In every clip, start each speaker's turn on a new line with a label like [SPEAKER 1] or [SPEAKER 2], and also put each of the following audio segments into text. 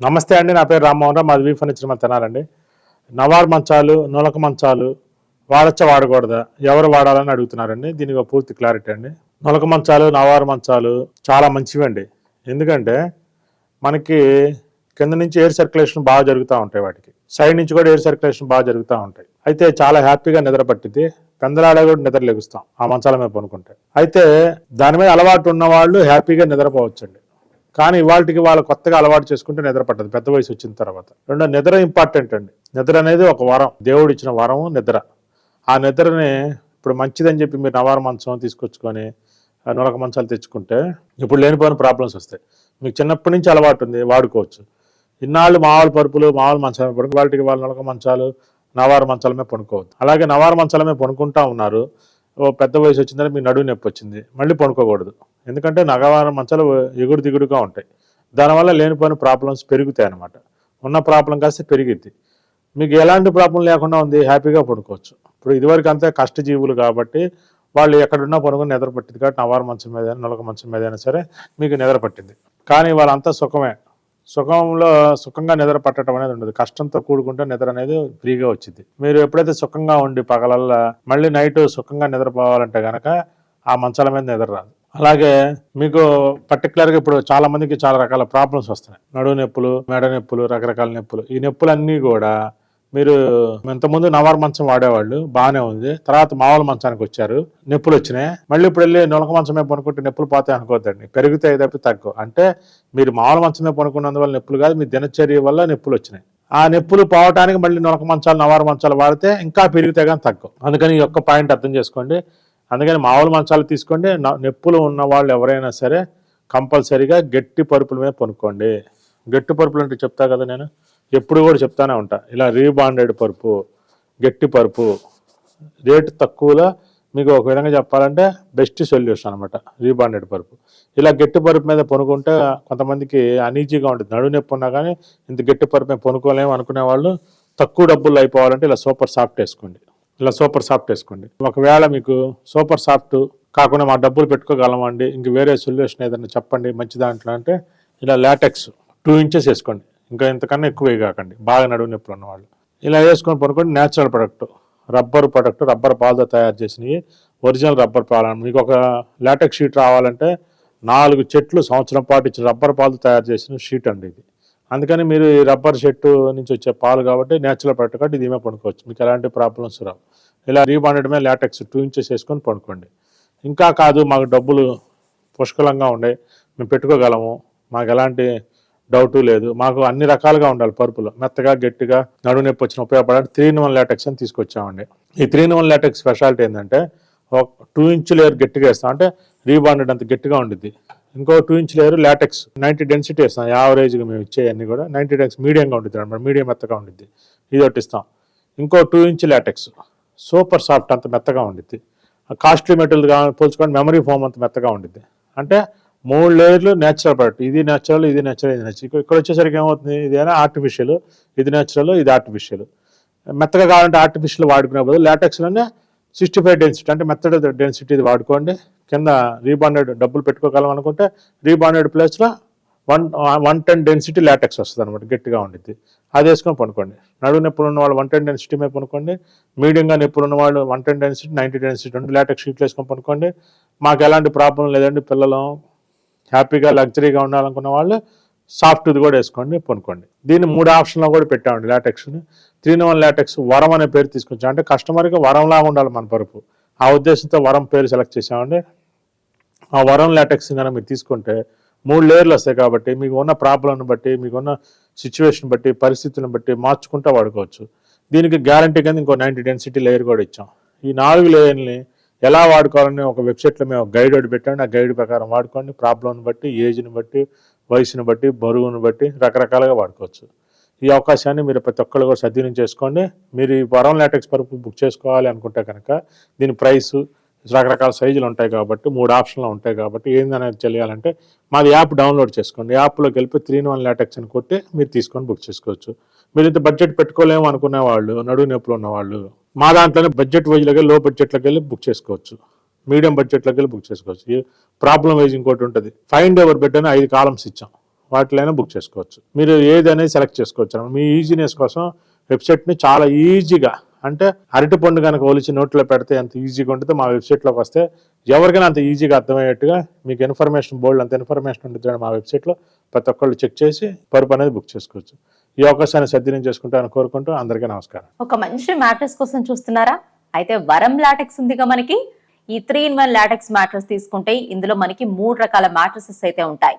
[SPEAKER 1] నమస్తే అండి నా పేరు రామ్మోహన్ రావు. మాది వీఫ్ ఫర్నిచర్ తినాలండి. నవార్ మంచాలు నులక మంచాలు వాడచ్చ వాడకూడదా? ఎవరు వాడాలని అడుగుతున్నారండి. దీనికి పూర్తి క్లారిటీ అండి. నులక మంచాలు నవారు మంచాలు చాలా మంచివండి. ఎందుకంటే మనకి కింద నుంచి ఎయిర్ సర్క్యులేషన్ బాగా జరుగుతూ ఉంటాయి వాటికి. సైడ్ నుంచి కూడా ఎయిర్ సర్క్యులేషన్ బాగా జరుగుతూ ఉంటాయి. అయితే చాలా హ్యాపీగా నిద్ర పట్టింది పెందలాడ కూడా నిద్ర లెగుస్తాం ఆ మంచాల మీద పనుకుంటే అయితే దాని మీద అలవాటు ఉన్న వాళ్ళు హ్యాపీగా నిద్రపోవచ్చండి. కానీ ఇవాళకి వాళ్ళు కొత్తగా అలవాటు చేసుకుంటే నిద్ర పట్టదు. పెద్ద వయసు వచ్చిన తర్వాత. రెండో నిద్ర ఇంపార్టెంట్ అండి. నిద్ర అనేది ఒక వరం. దేవుడు ఇచ్చిన వరం నిద్ర. ఆ నిద్రని ఇప్పుడు మంచిదని చెప్పి మీరు నవార మంచం తీసుకొచ్చుకొని నొలక నులక మంచాలు తెచ్చుకుంటే ఇప్పుడు లేనిపోయిన ప్రాబ్లమ్స్ వస్తాయి. మీకు చిన్నప్పటి నుంచి అలవాటు ఉంది వాడుకోవచ్చు. ఇన్నాళ్ళు మామూలు పరుపులు మామూలు మంచాలు పడుకు వాళ్ళకి వాళ్ళ నులక మంచాలు నవార మంచాలమే పనుకోవద్దు పడుకోవద్దు. అలాగే నవార మంచాలమే పడుకుంటా ఉన్నారు. ఓ పెద్ద వయసు వచ్చిందని మీ నడువు నొప్పి వచ్చింది. మళ్ళీ పడుకోకూడదు. ఎందుకంటే నగవారం మంచాలు ఎగుడు దిగుడుగా ఉంటాయి. దానివల్ల లేనిపోయిన ప్రాబ్లమ్స్ పెరుగుతాయి అన్నమాట. ఉన్న ప్రాబ్లం కాస్త పెరిగిద్ది. మీకు ఎలాంటి ప్రాబ్లం లేకుండా ఉంది హ్యాపీగా పడుకోవచ్చు. ఇప్పుడు ఇదివరకు అంతా కష్టజీవులు కాబట్టి వాళ్ళు ఎక్కడున్నా పనుకుని నిద్ర పట్టింది కాబట్టి నవారు మంచం మీద నొలక మంచం మీద అయినా సరే మీకు నిద్ర పట్టింది కానీ వాళ్ళంతా సుఖమే. సుఖంలో సుఖంగా నిద్ర పట్టడం అనేది ఉండదు. కష్టంతో కూడుకుంటే నిద్ర అనేది ఫ్రీగా వచ్చింది మీరు ఎప్పుడైతే సుఖంగా ఉండి పగలల్లా మళ్ళీ నైట్ సుఖంగా నిద్రపోవాలంటే కనుక ఆ మంచాల మీద నిద్ర రాదు. అలాగే మీకు పర్టికులర్గా ఇప్పుడు చాలా మందికి చాలా రకాల ప్రాబ్లమ్స్ వస్తున్నాయి. నడువు నొప్పులు మెడ నొప్పులు రకరకాల నొప్పులు. ఈ నొప్పులన్నీ కూడా మీరు ఇంతకుముందు నవారు మంచం వాడేవాళ్ళు బాగానే ఉంది. తర్వాత మామూలు మంచానికి వచ్చారు. నొప్పులు వచ్చినాయి. మళ్ళీ ఇప్పుడు వెళ్ళి నొలక మంచమే పనుకుంటే నొప్పులు పోతాయి అనుకోద్దండి. పెరుగుతాయి తప్పి తక్కువ అంటే మీరు మామూలు మంచమే పనుకున్నందువల్ల నొప్పులు కాదు మీ దినచర్య వల్ల నొప్పులు వచ్చినాయి. ఆ నొప్పులు పోవటానికి మళ్ళీ నొలక మంచాలు నవారు మంచాలు వాడితే ఇంకా పెరుగుతాయి కానీ తక్కువ అందుకని ఈ యొక్క పాయింట్ అర్థం చేసుకోండి. అందుకని మామూలు మంచాలు తీసుకోండి. నొప్పులు ఉన్న వాళ్ళు ఎవరైనా సరే కంపల్సరీగా గట్టి పరుపుల మీద పనుక్కోండి గట్టి పరుపులు అంటే చెప్తా కదా నేను? ఎప్పుడు కూడా చెప్తానే ఉంటా. ఇలా రీబాండెడ్ పరుపు గట్టి పరుపు రేటు తక్కువలో మీకు ఒక విధంగా చెప్పాలంటే బెస్ట్ సొల్యూషన్ అనమాట రీబాండెడ్ పరుపు. ఇలా గట్టి పరుపు మీద పనుకుంటే కొంతమందికి అనీజీగా ఉంటుంది. నడు నొప్పి ఉన్నా కానీ ఇంత గట్టి పరుపు మీద పనుకోలేము అనుకునే వాళ్ళు తక్కువ డబ్బులు అయిపోవాలంటే ఇలా సూపర్ సాఫ్ట్ వేసుకోండి. ఇలా సూపర్ సాఫ్ట్ వేసుకోండి. ఒకవేళ మీకు సూపర్ సాఫ్ట్ కాకుండా మా డబ్బులు పెట్టుకోగలమండి ఇంక వేరే సొల్యూషన్ ఏదైనా చెప్పండి మంచి దాంట్లో అంటే ఇలా లాటెక్స్ టూ ఇంచెస్ వేసుకోండి. ఇంకా ఇంతకన్నా ఎక్కువ కాకండి బాగా నడువు నొప్పులు ఉన్నవాళ్ళు. ఇలా వేసుకొని పనుకోండి natural product rubber product rubber పాలతో తయారు చేసినవి ఒరిజినల్ రబ్బర్ పాలు మీకు ఒక లాటెక్స్ షీట్ రావాలంటే నాలుగు చెట్లు సంవత్సరం పాటు ఇచ్చిన రబ్బర్ పాలతో తయారు చేసిన షీట్ అండి ఇది. అందుకని మీరు ఈ రబ్బర్ చెట్టు నుంచి వచ్చే పాలు కాబట్టి నేచురల్ ప్రొడక్ట్ కాబట్టి దీమే పండుకోవచ్చు. మీకు ఎలాంటి ప్రాబ్లమ్స్ రావు. ఇలా రీబాండెడ్ లాటెక్స్ టూ ఇంచెస్ వేసుకొని పండుకోండి. ఇంకా కాదు మాకు డబ్బులు పుష్కలంగా ఉండే మేము పెట్టుకోగలము. మాకు ఎలాంటి డౌటు లేదు. మాకు అన్ని రకాలుగా ఉండాలి పరుపులు. మెత్తగా గట్టిగా నడువు నొప్పి వచ్చిన ఉపయోగపడాలి. త్రీ ఇన్ వన్ లాటెక్స్ అని తీసుకొచ్చామండి. ఈ three in one latex speciality ఏంటంటే ఒక టూ ఇంచ్ లేయర్ గట్టిగా వేస్తాం. అంటే రీబాండెడ్ అంత గట్టిగా ఉండిద్ది. ఇంకో two inch layer latex ninety density వేస్తాం. యావరేజ్గా మేము ఇచ్చేయన్నీ కూడా నైంటీ డెక్స్ మీడియంగా ఉంటుంది అనమాట మీడియం మెత్తగా ఉండిద్ది. ఇది ఒకటి ఇస్తాం. ఇంకో two inch latex super soft అంత మెత్తగా ఉండిద్ది. కాస్ట్లీ మెటీరియల్ కావాలి పోల్చుకొని మెమరీ ఫోమ్ అంత మెత్తగా ఉండిద్ది. అంటే మూడు లేయర్లు నేచురల్ ప్రొడక్ట్ ఇది నేచురల్ ఇది న్యాచురల్ ఇది నేచురల్ ఇక్కడ వచ్చేసరికి ఏమవుతుంది? ఇది అయినా ఆర్టిఫిషియల్ ఇది నేచురల్ ఇది ఆర్టిఫిషియల్ మెత్తగా కావాలంటే ఆర్టిఫిషియల్ వాడుకునే బదులు లాటెక్స్లోనే సిక్స్టీ ఫైవ్ డెన్సిటీ అంటే మెత్తడ్ డెన్సిటీ ఇది వాడుకోండి. కింద రీబాండెడ్ డబ్బులు పెట్టుకోగలం అనుకుంటే రీబాండెడ్ ప్లేస్లో one one ten density latex వస్తుంది అనమాట గట్టిగా ఉండిద్ది. అది వేసుకొని పనుకోండి. నడువు నొప్పులు ఉన్న వాళ్ళు వన్ టెన్ డెన్సిటీ మీద పనుకోండి. మీడియంగా నొప్పులు ఉన్న వాళ్ళు one ten density ninety density రెండు లాటెక్స్ షీట్లు వేసుకొని పనుకోండి. మాకు ఎలాంటి ప్రాబ్లం లేదండి పిల్లలు హ్యాపీగా లగ్జరీగా ఉండాలనుకున్న వాళ్ళు సాఫ్ట్ది కూడా వేసుకోండి పనుకోండి. దీన్ని మూడు ఆప్షన్లో కూడా పెట్టామండి లాటెక్స్ని త్రీ వన్ లాటెక్స్ వరం అనే పేరు తీసుకొచ్చాం అంటే కస్టమర్కి వరంలాగా ఉండాలి మన పరుపు ఆ ఉద్దేశంతో వరం పేరు సెలెక్ట్ చేసామండి. ఆ వరం లాటెక్స్ కనుక మీరు తీసుకుంటే మూడు లేయర్లు వస్తాయి కాబట్టి మీకు ఉన్న ప్రాబ్లంని బట్టి మీకున్న సిచ్యువేషన్ బట్టి పరిస్థితులను బట్టి మార్చుకుంటూ వాడుకోవచ్చు. దీనికి గ్యారంటీ కింద ఇంకో నైంటీ డెన్సిటీ లేయర్ కూడా ఇచ్చాం. ఈ నాలుగు లేయర్ని ఎలా వాడుకోవాలని ఒక వెబ్సైట్లో మేము గైడ్ ఒకటి పెట్టండి ఆ గైడ్ ప్రకారం వాడుకోండి. ప్రాబ్లంను బట్టి ఏజ్ని బట్టి వయసుని బట్టి బరువును బట్టి రకరకాలుగా వాడుకోవచ్చు. ఈ అవకాశాన్ని మీరు ప్రతి ఒక్కరు కూడా సద్వినియోగం చేసుకోండి. మీరు ఈ వరం లాటెక్స్ పరుపు బుక్ చేసుకోవాలి అనుకుంటే కనుక దీని ప్రైసు రకరకాల సైజులు ఉంటాయి కాబట్టి మూడు ఆప్షన్లు ఉంటాయి కాబట్టి ఏందనేది తెలియాలంటే మాది యాప్ డౌన్లోడ్ చేసుకోండి. యాప్లోకి వెళ్ళి త్రీ వన్ లాటెక్స్ అని కొట్టి మీరు తీసుకొని బుక్ చేసుకోవచ్చు. మీరు ఇంత బడ్జెట్ పెట్టుకోలేము అనుకునే వాళ్ళు నడువు నొప్పులు ఉన్నవాళ్ళు మా దాంట్లోనే బడ్జెట్ వైజ్లోకి లో బడ్జెట్లోకి వెళ్ళి బుక్ చేసుకోవచ్చు. మీడియం బడ్జెట్లోకి వెళ్ళి బుక్ చేసుకోవచ్చు. ప్రాబ్లం వైజ్ ఇంకోటి ఉంటుంది. ఫైండ్ ఎవర్ బెడ్ అని ఐదు కాలమ్స్ ఇచ్చాం. వాటిలైనా బుక్ చేసుకోవచ్చు. మీరు ఏది అనేది సెలెక్ట్ చేసుకోవచ్చు. మీ ఈజీనెస్ కోసం వెబ్సైట్ని చాలా ఈజీగా అంటే అరటి పండు కనుక ఒలిచి నోట్లో పెడితే ఎంత ఈజీగా ఉంటుందో మా వెబ్సైట్లోకి వస్తే ఎవరికైనా అంత ఈజీగా అర్థమయ్యేట్టుగా మీకు ఇన్ఫర్మేషన్ బోల్డ్ అంత ఇన్ఫర్మేషన్ ఉంటుంది మా వెబ్సైట్లో. ప్రతి ఒక్కళ్ళు చెక్ చేసి పరుపు అనేది బుక్ చేసుకోవచ్చు. ఈ అవకాశాన్ని సద్వినియోగం చేసుకుంటానని కోరుకుంటూ అందరికీ నమస్కారం.
[SPEAKER 2] ఒక మంచి మ్యాట్రెస్ కోసం చూస్తున్నారా? అయితే వరం లాటెక్స్ ఉందిగా మనకి. ఈ three in one latex mattress తీసుకుంటే ఇందులో మనకి మూడు రకాల మ్యాట్రసెస్ అయితే ఉంటాయి.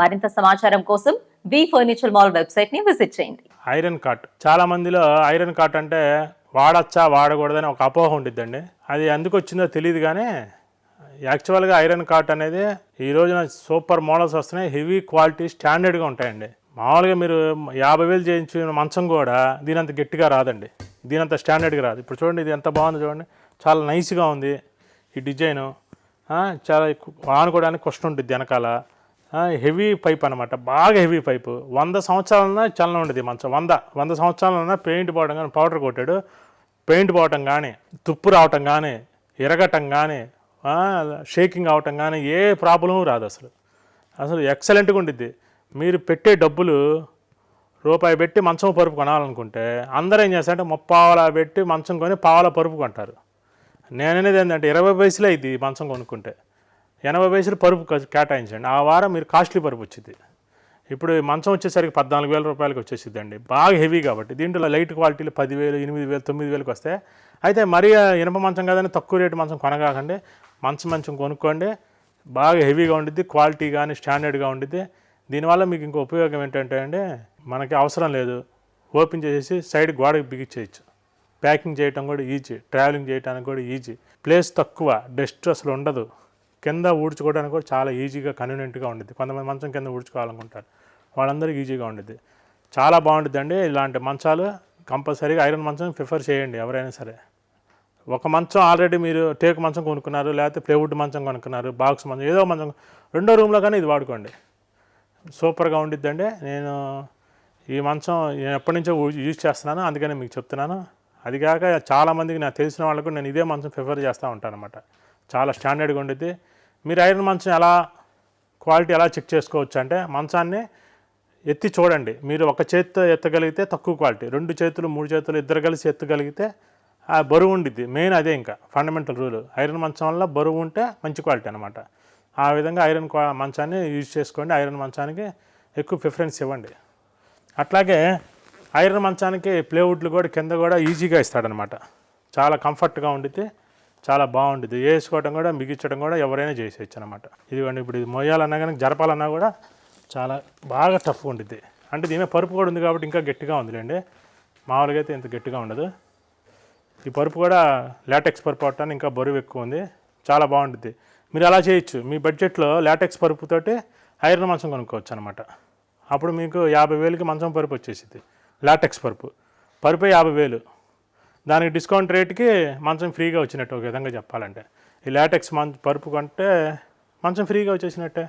[SPEAKER 2] మరింత సమాచారం కోసం వి ఫర్నిచర్ మాల్ వెబ్సైట్ని విజిట్ చేయండి.
[SPEAKER 1] Iron cot. చాలా మందిలో ఐరన్ కాట్ అంటే వాడచ్చా వాడకూడదని ఒక అపోహ ఉండిద్దండి. అది ఎందుకు వచ్చిందో తెలియదు కానీ యాక్చువల్గా ఐరన్ కాట్ అనేది ఈ రోజున సూపర్ మోడల్స్ వస్తున్నాయి. హెవీ క్వాలిటీ స్టాండర్డ్గా ఉంటాయండి. మామూలుగా మీరు యాభై వేలు చేయించిన మంచం కూడా దీనంత గట్టిగా రాదండి. దీనంత స్టాండర్డ్గా రాదు. ఇప్పుడు చూడండి ఇది ఎంత బాగుంది చూడండి. చాలా నైస్గా ఉంది ఈ డిజైను. చాలా ఎక్కువ ఆనుకోవడానికి కష్టం ఉంటుంది వెనకాల. హెవీ పైప్ అనమాట బాగా హెవీ పైపు. వంద సంవత్సరాలన్నా చలనం ఉండేది మంచం. వంద. వంద సంవత్సరాలన్నా పెయింట్ పోవడం కానీ పౌడర్ కొట్టాడు. పెయింట్ పోవటం కానీ తుప్పు రావటం కానీ ఇరగటం కానీ షేకింగ్ అవటం కానీ ఏ ప్రాబ్లము రాదు అసలు. అసలు ఎక్సలెంట్గా ఉండిద్ది. మీరు పెట్టే డబ్బులు రూపాయి పెట్టి మంచం పరుపు కొనాలనుకుంటే అందరూ ఏం చేస్తారంటే ముప్పావలా పెట్టి మంచం కొని పావలా పరుపు కొంటారు. నేననేది ఏంటంటే ఇరవై వయసులో ఇది మంచం కొనుక్కుంటే. ఎనభై పైసలు పరుపు కేటాయించండి. ఆ వారం మీరు కాస్ట్లీ పరుపు వచ్చింది. ఇప్పుడు మంచం వచ్చేసరికి పద్నాలుగు వేల రూపాయలకి వచ్చేసిద్ది అండి బాగా హెవీ కాబట్టి. దీంట్లో లైట్ క్వాలిటీలు పదివేలు ఎనిమిది వేలు తొమ్మిది వేలకు వస్తాయి అయితే మరీ ఇనప మంచం కాదని తక్కువ రేటు మంచం కొనగాకండి. మంచి మంచం కొనుక్కోండి. బాగా హెవీగా ఉండిద్ది క్వాలిటీ కానీ స్టాండర్డ్గా ఉండిద్ది. దీనివల్ల మీకు ఇంకో ఉపయోగం ఏంటంటే అండి మనకి అవసరం లేదు. ఓపెన్ చేసేసి సైడ్ గోడకి బిగించేయచ్చు. ప్యాకింగ్ చేయటం కూడా ఈజీ. ట్రావెలింగ్ చేయడానికి కూడా ఈజీ. ప్లేస్ తక్కువ డస్ట్ అసలు ఉండదు. కింద ఊడ్చుకోవడానికి కూడా చాలా ఈజీగా కన్వీనియంట్గా ఉండిద్ది. కొంతమంది మంచం కింద ఊడ్చుకోవాలనుకుంటారు. వాళ్ళందరికీ ఈజీగా ఉండిద్ది. చాలా బాగుంటుందండి అండి ఇలాంటి మంచాలు. కంపల్సరీగా ఐరన్ మంచం ప్రిఫర్ చేయండి ఎవరైనా సరే. ఒక మంచం ఆల్రెడీ మీరు టేక్ మంచం కొనుక్కున్నారు లేకపోతే ప్లేవుడ్ మంచం కొనుక్కున్నారు బాక్స్ మంచం ఏదో మంచం రెండో రూమ్లో కానీ ఇది వాడుకోండి. సూపర్గా ఉండిద్దండి. నేను ఈ మంచం నేను ఎప్పటి నుంచో యూజ్- యూజ్ చేస్తున్నాను. అందుకని మీకు చెప్తున్నాను. అది కాక చాలామందికి నాకు తెలిసిన వాళ్ళకు నేను ఇదే మంచం ప్రిఫర్ చేస్తూ ఉంటాను అనమాట చాలా స్టాండర్డ్గా ఉండిద్ది. మీరు ఐరన్ మంచం ఎలా క్వాలిటీ ఎలా చెక్ చేసుకోవచ్చు అంటే మంచాన్ని ఎత్తి చూడండి. మీరు ఒక చేతితో ఎత్తగలిగితే తక్కువ క్వాలిటీ రెండు చేతులు మూడు చేతులు ఇద్దరు కలిసి ఎత్తగలిగితే ఆ బరువు ఉండిద్ది. మెయిన్ అదే ఇంకా ఫండమెంటల్ రూల్. ఐరన్ మంచం వల్ల బరువు ఉంటే మంచి క్వాలిటీ అనమాట ఆ విధంగా ఐరన్ క్వా మంచాన్ని యూజ్ చేసుకోండి. ఐరన్ మంచానికి ఎక్కువ ప్రిఫరెన్స్ ఇవ్వండి. అట్లాగే ఐరన్ మంచానికి ప్లేవుడ్లు కూడా కింద కూడా ఈజీగా ఇస్తాడనమాట చాలా కంఫర్ట్గా ఉండిద్ది. చాలా బాగుంటుంది వేసుకోవడం కూడా మిగించడం కూడా ఎవరైనా చేసేయచ్చు అనమాట ఇదిగోండి ఇప్పుడు ఇది మొయ్యాలన్నా కానీ జరపాలన్నా కూడా చాలా బాగా టఫ్ ఉంటుంది అంటే దీని పరుపు కూడా ఉంది కాబట్టి ఇంకా గట్టిగా ఉందిలేండి. మామూలుగా అయితే ఇంత గట్టిగా ఉండదు. ఈ పరుపు కూడా లాటెక్స్ పరుపు అవటానికి ఇంకా బరువు ఎక్కువ ఉంది. చాలా బాగుంటుంది మీరు అలా చేయొచ్చు. మీ బడ్జెట్లో లాటెక్స్ పరుపుతోటి ఐరన్ మంచం కొనుక్కోవచ్చు అనమాట అప్పుడు మీకు యాభై వేలకి మంచం పరుపు వచ్చేసింది లాటెక్స్ పరుపు. పరుపే యాభై వేలు. దానికి డిస్కౌంట్ రేట్కి మంచం ఫ్రీగా వచ్చినట్టు ఒక విధంగా చెప్పాలంటే. ఈ లాటెక్స్ మంచ పరుపు కంటే మంచం ఫ్రీగా వచ్చేసినట్టే.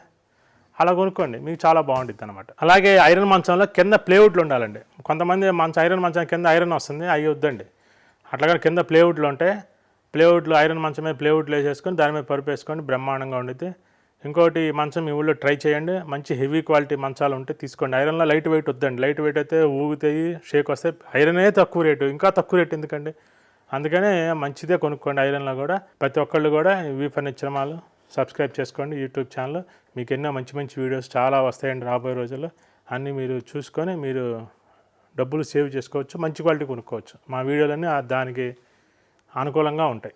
[SPEAKER 1] అలా కొనుక్కోండి మీకు చాలా బాగుంటుంది అనమాట అలాగే ఐరన్ మంచంలో కింద ప్లేవుడ్లు ఉండాలండి. కొంతమంది మంచం ఐరన్ మంచం కింద ఐరన్ వస్తుంది అవి వద్దండి. అట్లాగే కింద ప్లేవుడ్లు ఉంటాయి ప్లేవుడ్లు ఐరన్ మంచం మీద ప్లేవుడ్లు వేసేసుకొని దాని మీద పరుపు వేసుకొని బ్రహ్మాండంగా ఉండిద్ది. ఇంకోటి మంచం మీ ఊళ్ళో ట్రై చేయండి. మంచి హెవీ క్వాలిటీ మంచాలు ఉంటే తీసుకోండి. ఐరన్లో లైట్ వెయిట్ వద్దండి. లైట్ వెయిట్ అయితే ఊగుతాయి షేక్ వస్తే ఐరనే తక్కువ రేటు ఇంకా తక్కువ రేటు ఎందుకండి? అందుకనే మంచిదే కొనుక్కోండి ఐరన్లో కూడా. ప్రతి ఒక్కళ్ళు కూడా వీ ఫర్నిచర్ మాల్ సబ్స్క్రైబ్ చేసుకోండి. యూట్యూబ్ ఛానల్ మీకు ఎన్నో మంచి మంచి వీడియోస్ చాలా వస్తాయండి రాబోయే రోజుల్లో. అన్నీ మీరు చూసుకొని మీరు డబ్బులు సేవ్ చేసుకోవచ్చు మంచి క్వాలిటీ కొనుక్కోవచ్చు. మా వీడియోలన్నీ ఆ దానికి అనుకూలంగా ఉంటాయి.